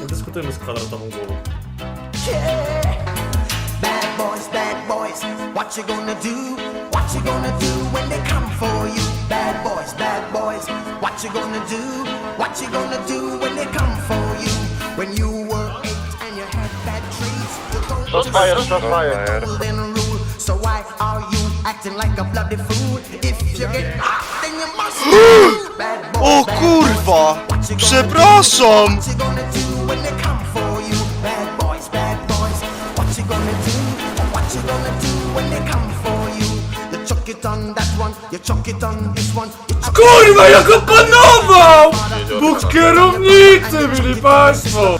Nie dyskutujmy z kwadratową głową. Bad boys, bad boys, what you gonna do? What you gonna do when they come for you? Bad boys, bad boys, what you gonna do? What you gonna do when they come for you? When you were Shots fired, shots fired. golden rule. So why are you acting like a bloody fool? If you get hot, then you must be bad boys, O kurwa! Przepraszam! Kurwa, jak opanował! Bóg kierownicy, byli państwo!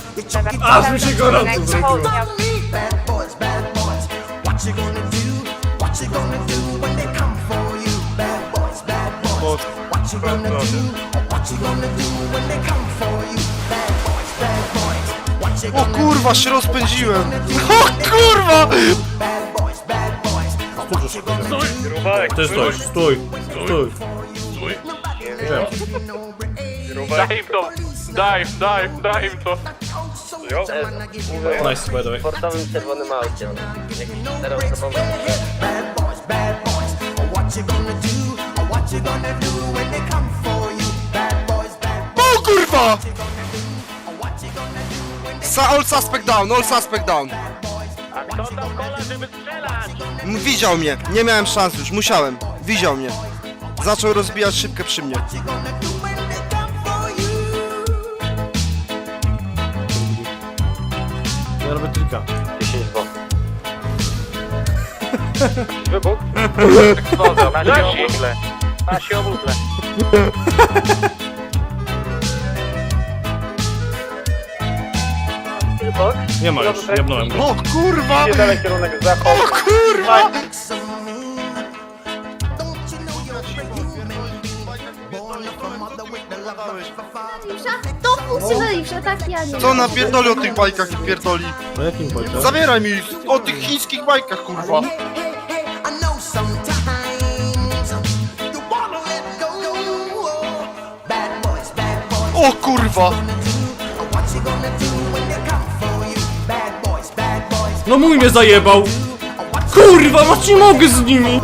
Aż mi się gorąco zrobiło. on me. Bad boys, bad boys. What you gonna do? What you gonna do when they come for you? Bad boys, bad boys. What you gonna do? What you gonna do when they come for you? Bad boys, bad boys. What you O gonna kurwa, się rozpędziłem! O kurwa! Bad boys, bad boys. What you gonna do? Ty stój, stój, stój. Daj im to! Daj, daj, daj im to! Nice, by the way. sportowym czerwonym aucie. Jakiś czteroosobowy. Bad boys, bad boys. What you gonna do? What you gonna do when they come for you? Bad boys, bad boys. O kurwa! What you gonna do when they Sa all suspect down, all suspect down. A kto tam kola, żeby strzelać? M- Widział mnie, nie miałem szans już, musiałem. Widział mnie. Zaczął rozbijać szybkę przy mnie. you gonna Trika. 10 w Eksplozja, na się obudle! Na się obudle! Nie ma już, jebnąłem go. O kurwa! Dalej kierunek zachód. O kurwa! Tak ja nie. Co napierdoli o tych bajkach i pierdoli? Na jakim bojce? Zabieraj mi o tych chińskich bajkach, kurwa. O kurwa! No mój mnie zajebał! Kurwa, no nie mogę z nimi!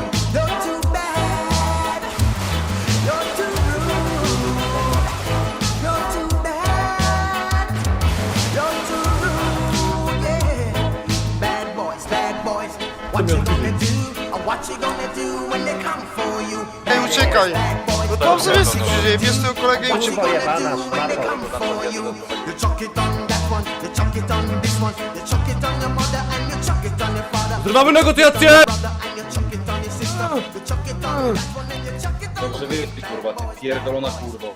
What you gonna do? What you gonna do when they come for you? Ej, uciekaj! No dobrze się dzieje, bierz tego kolegę i What you uciekaj. gonna do when they come for you? You chuck it on that one, you chuck it on this one, you chuck it on your mother and you chuck it on your father. Zrywamy negocjacje! Dobrze kurwa, ty pierdolona kurwo.